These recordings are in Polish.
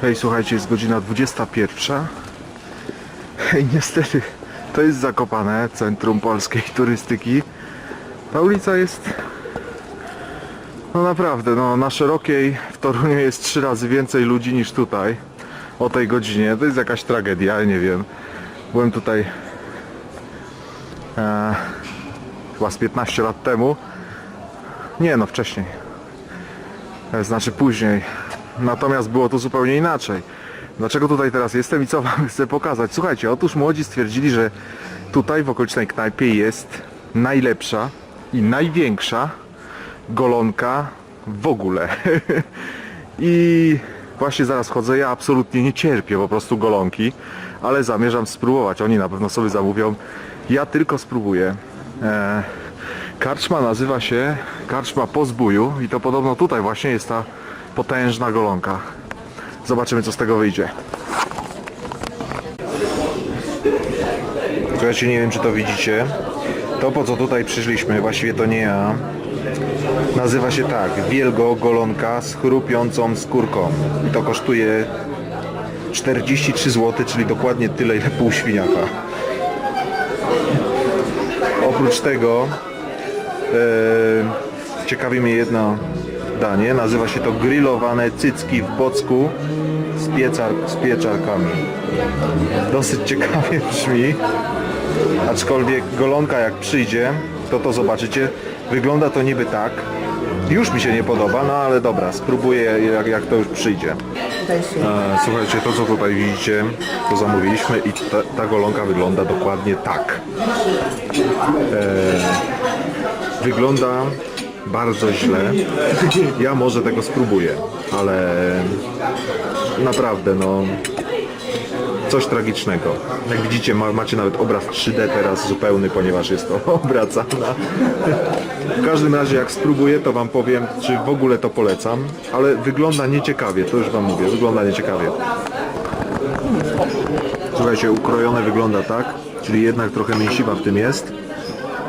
Hej, słuchajcie, jest godzina 21. I niestety to jest Zakopane, centrum polskiej turystyki. Ta ulica jest no naprawdę, no na szerokiej w Toruniu jest trzy razy więcej ludzi niż tutaj o tej godzinie. To jest jakaś tragedia, nie wiem. Byłem tutaj e, chyba z 15 lat temu. Nie no, wcześniej. E, Znaczy później. Natomiast było to zupełnie inaczej. Dlaczego tutaj teraz jestem i co wam chcę pokazać? Słuchajcie, otóż młodzi stwierdzili, że tutaj w okolicznej knajpie jest najlepsza i największa golonka w ogóle. I właśnie zaraz chodzę. Ja absolutnie nie cierpię po prostu golonki, ale zamierzam spróbować. Oni na pewno sobie zamówią. Ja tylko spróbuję. E, karczma nazywa się Karczma po zbóju i to podobno tutaj właśnie jest ta potężna golonka. Zobaczymy co z tego wyjdzie. Słuchajcie, nie wiem czy to widzicie. To po co tutaj przyszliśmy, właściwie to nie ja. Nazywa się tak, wielgo golonka z chrupiącą skórką. I to kosztuje 43 zł, czyli dokładnie tyle ile pół świniaka. Oprócz tego e, ciekawi mnie jedno danie. Nazywa się to grillowane cycki w bocku z, piecar, z pieczarkami. Dosyć ciekawie brzmi. Aczkolwiek golonka jak przyjdzie, to to zobaczycie. Wygląda to niby tak. Już mi się nie podoba, no ale dobra, spróbuję jak, jak to już przyjdzie. E, słuchajcie, to co tutaj widzicie, to zamówiliśmy i ta, ta golonka wygląda dokładnie tak. E, wygląda bardzo źle. Ja może tego spróbuję, ale naprawdę no coś tragicznego. Jak widzicie ma, macie nawet obraz 3D teraz zupełny, ponieważ jest to obracana. W każdym razie jak spróbuję to wam powiem, czy w ogóle to polecam, ale wygląda nieciekawie, to już wam mówię, wygląda nieciekawie. Słuchajcie, ukrojone wygląda tak, czyli jednak trochę mięsiwa w tym jest.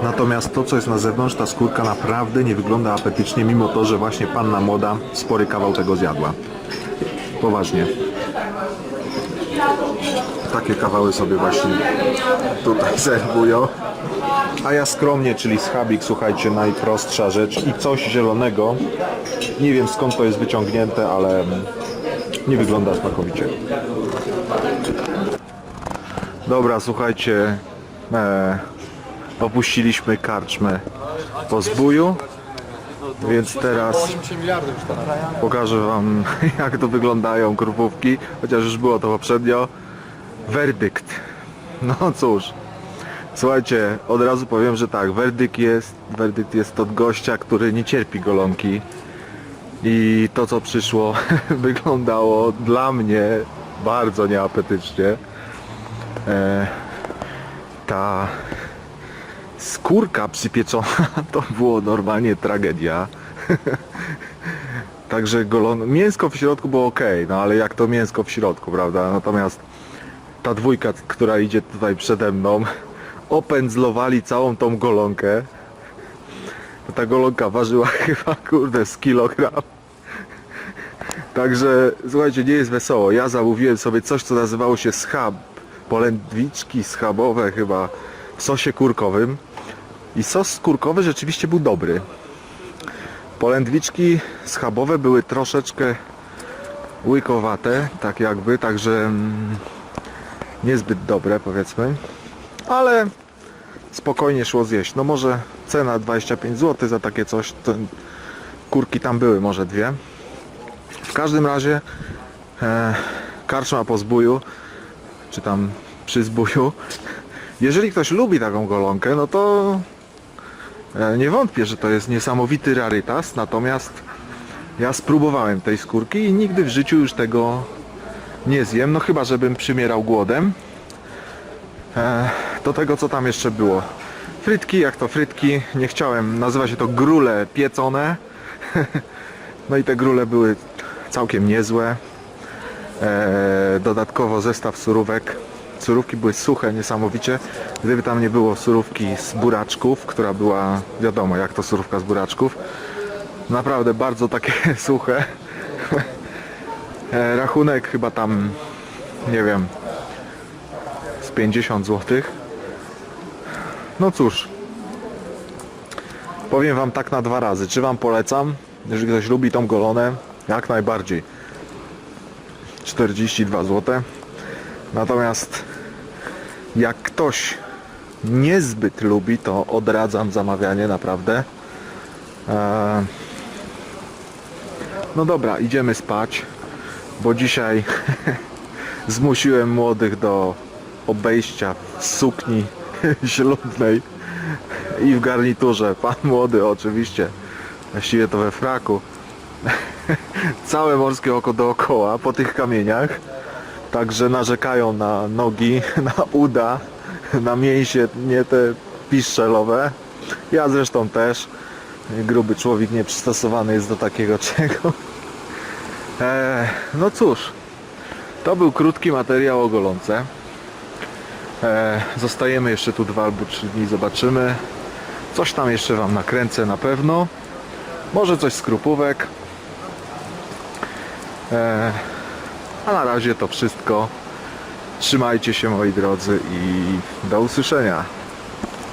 Natomiast to, co jest na zewnątrz, ta skórka naprawdę nie wygląda apetycznie, mimo to, że właśnie panna młoda spory kawał tego zjadła. Poważnie. Takie kawały sobie właśnie tutaj serwują. A ja skromnie, czyli schabik, słuchajcie, najprostsza rzecz i coś zielonego. Nie wiem skąd to jest wyciągnięte, ale nie wygląda smakowicie. Dobra, słuchajcie, e, opuściliśmy karczmę po zbóju, więc teraz pokażę wam jak to wyglądają krupówki, chociaż już było to poprzednio. Werdykt. No cóż, słuchajcie, od razu powiem, że tak, werdykt jest, werdykt jest od gościa, który nie cierpi golonki. I to co przyszło wyglądało dla mnie bardzo nieapetycznie. E, ta skórka przypieczona to było normalnie tragedia. Także golon... mięsko w środku było ok, no ale jak to mięsko w środku, prawda? Natomiast ta dwójka, która idzie tutaj przede mną, opędzlowali całą tą golonkę. Ta golonka ważyła chyba, kurde, z kilogram. Także, słuchajcie, nie jest wesoło. Ja zamówiłem sobie coś, co nazywało się schab. Polędwiczki schabowe chyba sosie kurkowym. I sos kurkowy rzeczywiście był dobry. Polędwiczki schabowe były troszeczkę łykowate, tak jakby, także mm, niezbyt dobre powiedzmy. Ale spokojnie szło zjeść. No może cena 25 zł za takie coś. Kurki tam były, może dwie. W każdym razie e, karczma po zbóju, czy tam przy zbóju. Jeżeli ktoś lubi taką golonkę, no to e, nie wątpię, że to jest niesamowity rarytas, natomiast ja spróbowałem tej skórki i nigdy w życiu już tego nie zjem, no chyba żebym przymierał głodem. E, do tego co tam jeszcze było. Frytki, jak to frytki, nie chciałem, nazywa się to grule piecone. No i te grule były całkiem niezłe. E, dodatkowo zestaw surówek. Surówki były suche niesamowicie. Gdyby tam nie było surówki z buraczków, która była, wiadomo jak to surówka z buraczków. Naprawdę bardzo takie suche. E, rachunek chyba tam, nie wiem, z 50 zł. No cóż, powiem Wam tak na dwa razy. Czy Wam polecam? Jeżeli ktoś lubi tą golonę, jak najbardziej. 42 zł. Natomiast jak ktoś niezbyt lubi, to odradzam zamawianie naprawdę. Eee, no dobra, idziemy spać, bo dzisiaj zmusiłem młodych do obejścia w sukni ślubnej i w garniturze. Pan młody oczywiście, właściwie to we fraku. Całe morskie oko dookoła po tych kamieniach. Także narzekają na nogi, na uda, na mięsie, nie te piszczelowe. Ja zresztą też. Gruby człowiek nieprzystosowany jest do takiego czego. Eee, no cóż, to był krótki materiał o golące. Eee, zostajemy jeszcze tu dwa albo trzy dni, zobaczymy. Coś tam jeszcze Wam nakręcę na pewno. Może coś z krupówek. Eee, a na razie to wszystko. Trzymajcie się moi drodzy i do usłyszenia.